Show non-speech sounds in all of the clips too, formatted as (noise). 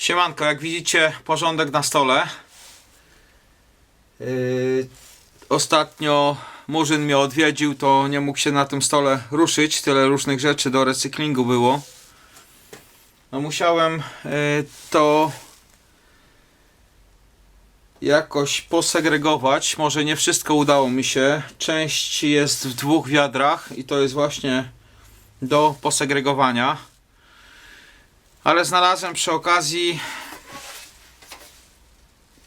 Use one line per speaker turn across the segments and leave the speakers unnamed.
Siemanko, jak widzicie porządek na stole. Yy, ostatnio Murzyn mnie odwiedził, to nie mógł się na tym stole ruszyć. Tyle różnych rzeczy do recyklingu było. No musiałem yy, to jakoś posegregować. Może nie wszystko udało mi się. Część jest w dwóch wiadrach i to jest właśnie do posegregowania. Ale znalazłem przy okazji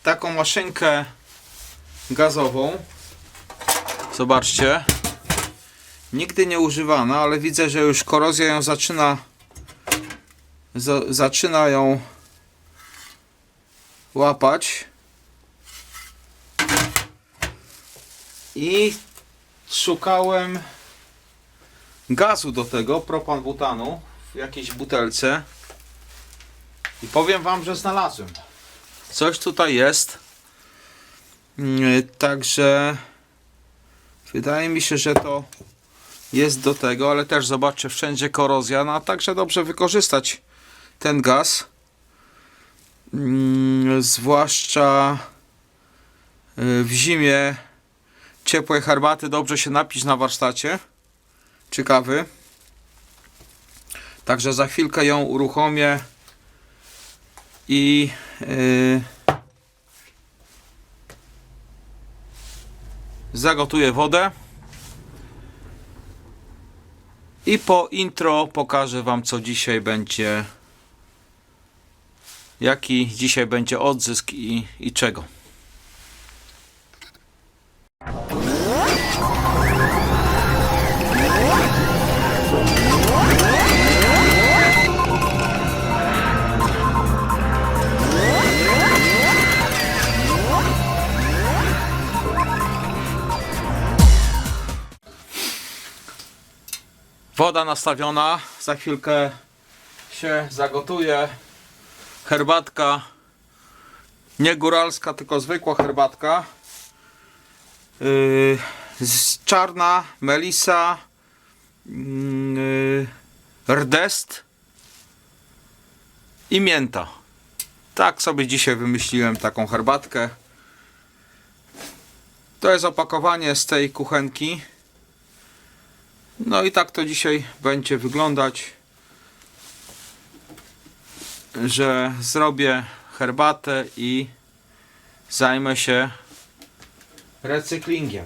taką maszynkę gazową. Zobaczcie. Nigdy nie używana, ale widzę, że już korozja ją zaczyna za, zaczyna ją łapać. I szukałem gazu do tego, propan butanu w jakiejś butelce. I powiem wam, że znalazłem. Coś tutaj jest. Mm, Także wydaje mi się, że to jest do tego, ale też zobaczcie, wszędzie korozja, no a także dobrze wykorzystać ten gaz. Mm, Zwłaszcza y, w zimie ciepłej herbaty dobrze się napić na warsztacie. Ciekawy. Także za chwilkę ją uruchomię i yy, zagotuję wodę. I po intro pokażę wam co dzisiaj będzie jaki dzisiaj będzie odzysk i, i czego Woda nastawiona, za chwilkę się zagotuje. Herbatka, nie góralska, tylko zwykła herbatka. Yy, czarna, melisa, yy, rdest i mięta. Tak sobie dzisiaj wymyśliłem taką herbatkę. To jest opakowanie z tej kuchenki. No i tak to dzisiaj będzie wyglądać, że zrobię herbatę i zajmę się recyklingiem.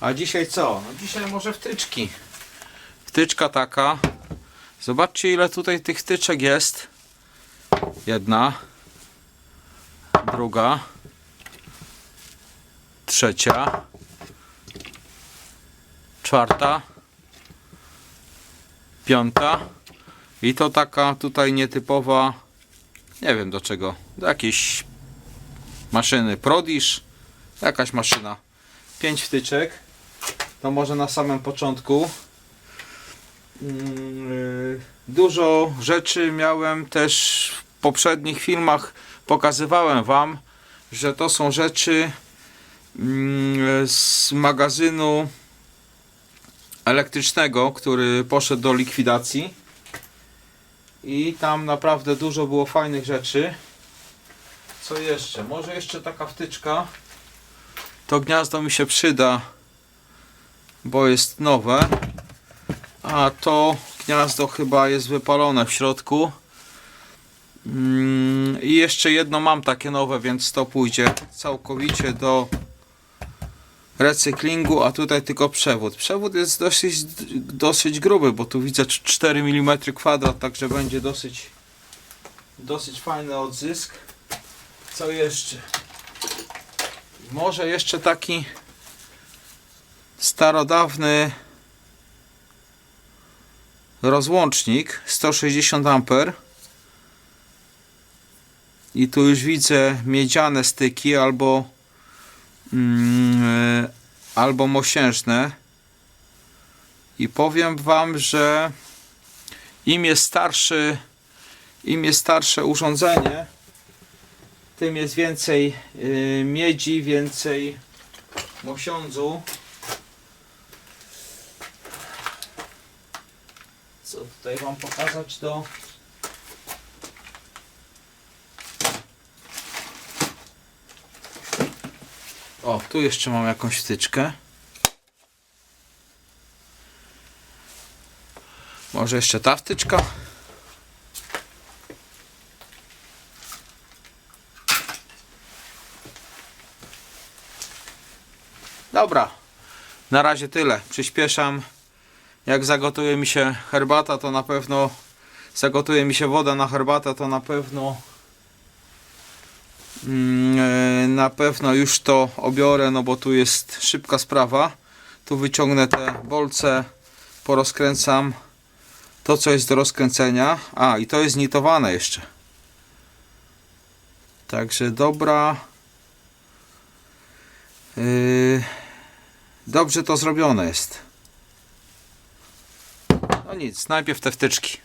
A dzisiaj co? No dzisiaj może wtyczki. Wtyczka taka. Zobaczcie ile tutaj tych wtyczek jest. Jedna. Druga. Trzecia czwarta, piąta i to taka tutaj nietypowa, nie wiem do czego, do jakiejś maszyny Prodish, jakaś maszyna. Pięć wtyczek, to może na samym początku. Mm, Dużo rzeczy miałem też w poprzednich filmach, pokazywałem Wam, że to są rzeczy mm, z magazynu elektrycznego, który poszedł do likwidacji. I tam naprawdę dużo było fajnych rzeczy. Co jeszcze? Może jeszcze taka wtyczka. To gniazdo mi się przyda, bo jest nowe. A to gniazdo chyba jest wypalone w środku. Mm, I jeszcze jedno mam takie nowe, więc to pójdzie całkowicie do recyklingu, a tutaj tylko przewód. Przewód jest dosyć, dosyć gruby, bo tu widzę 4 mm kwadrat, także będzie dosyć dosyć fajny odzysk. Co jeszcze? Może jeszcze taki starodawny rozłącznik 160 A i tu już widzę miedziane styki albo mm, albo mosiężne i powiem wam, że im jest starszy im jest starsze urządzenie tym jest więcej y, miedzi, więcej mosiądzu co tutaj wam pokazać do O, tu jeszcze mam jakąś wtyczkę. Może jeszcze ta wtyczka? Dobra. Na razie tyle. Przyspieszam. Jak zagotuje mi się herbata, to na pewno zagotuje mi się woda na herbatę, to na pewno na pewno już to obiorę, no bo tu jest szybka sprawa. Tu wyciągnę te bolce, porozkręcam to, co jest do rozkręcenia. A, i to jest nitowane jeszcze. Także dobra. Yy, dobrze to zrobione jest. No nic, najpierw te wtyczki.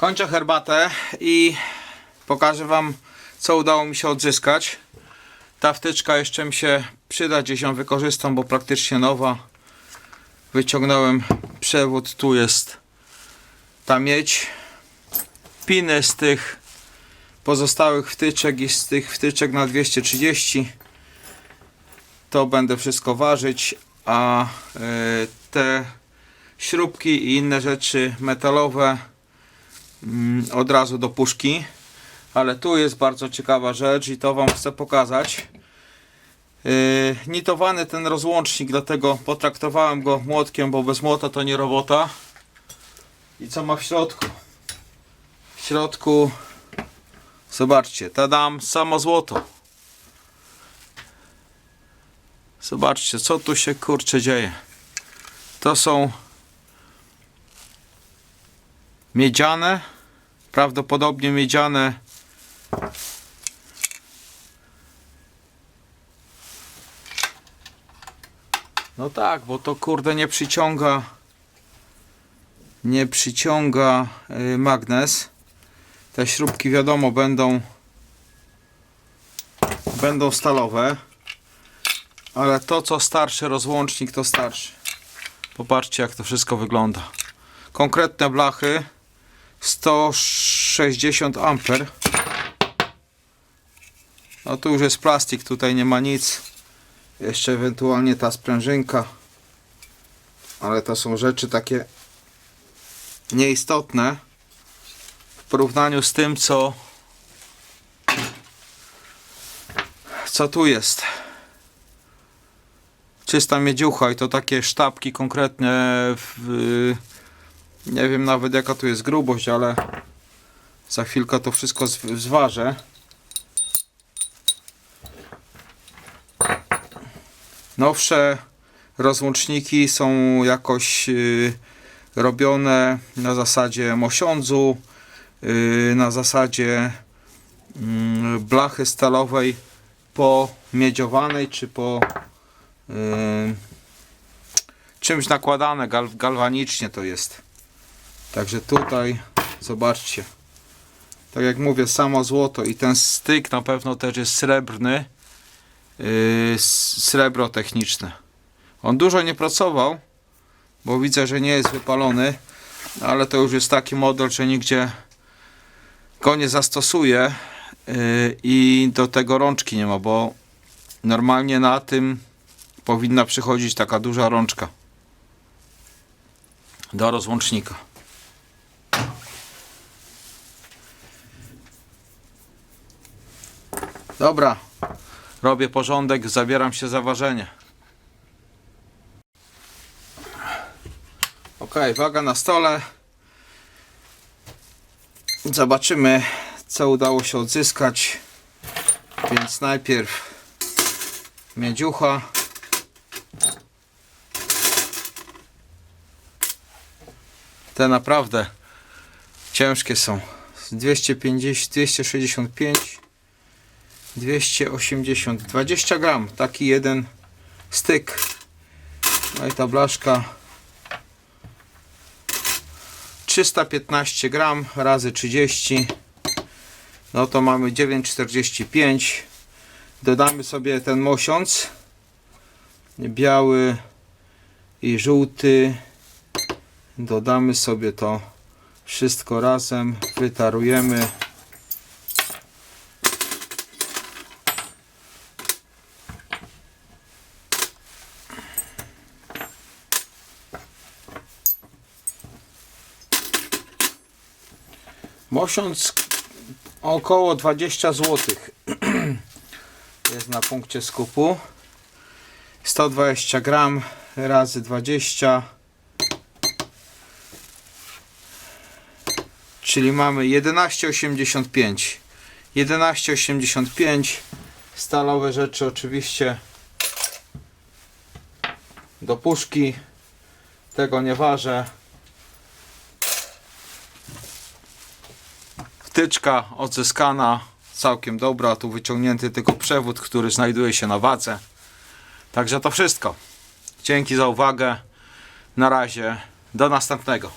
Kończę herbatę i pokażę Wam, co udało mi się odzyskać. Ta wtyczka jeszcze mi się przyda, gdzieś ją wykorzystam, bo praktycznie nowa. Wyciągnąłem przewód, tu jest ta miedź. Piny z tych pozostałych wtyczek i z tych wtyczek na 230 to będę wszystko ważyć, a y, te śrubki i inne rzeczy metalowe od razu do puszki. Ale tu jest bardzo ciekawa rzecz i to Wam chcę pokazać. Yy, nitowany ten rozłącznik, dlatego potraktowałem go młotkiem, bo bez młota to nie robota. I co ma w środku? W środku, zobaczcie, tadam, samo złoto. Zobaczcie, co tu się kurczę dzieje. To są miedziane, prawdopodobnie miedziane No tak, bo to kurde nie przyciąga nie przyciąga y, magnes. Te śrubki wiadomo będą będą stalowe. Ale to co starszy rozłącznik to starszy. Popatrzcie jak to wszystko wygląda. Konkretne blachy 160 amper. No tu już jest plastik, tutaj nie ma nic. Jeszcze ewentualnie ta sprężynka. Ale to są rzeczy takie nieistotne w porównaniu z tym, co co tu jest. Czysta miedziucha i to takie sztabki konkretne w, nie wiem nawet jaka tu jest grubość, ale za chwilkę to wszystko zw- zważę. Nowsze rozłączniki są jakoś y, robione na zasadzie mosiądzu, y, na zasadzie mm, blachy stalowej pomiedziowanej czy po y, czymś nakładane, gal, galwanicznie to jest. Także tutaj zobaczcie. Tak jak mówię, samo złoto i ten styk na pewno też jest srebrny. Yy, srebro techniczne. On dużo nie pracował, bo widzę, że nie jest wypalony, ale to już jest taki model, że nigdzie go nie zastosuje yy, i do tego rączki nie ma, bo normalnie na tym powinna przychodzić taka duża rączka do rozłącznika. Dobra, robię porządek, zabieram się za ważenie. Ok, waga na stole. Zobaczymy, co udało się odzyskać. Więc najpierw miedziucha. Te naprawdę ciężkie są. 250, 265, 280, 20 gram. Taki jeden styk. No i ta blaszka. 315 gram razy 30 no to mamy 9,45 dodamy sobie ten mosiąc biały i żółty. Dodamy sobie to wszystko razem. Wytarujemy Mosiąc około 20 zł (clears throat) jest na punkcie skupu. 120 gram razy 20 czyli mamy 11,85 11,85 stalowe rzeczy oczywiście. Do puszki. Tego nie ważę Wtyczka odzyskana, całkiem dobra. Tu wyciągnięty tylko przewód, który znajduje się na wadze. Także to wszystko. Dzięki za uwagę. Na razie. Do następnego.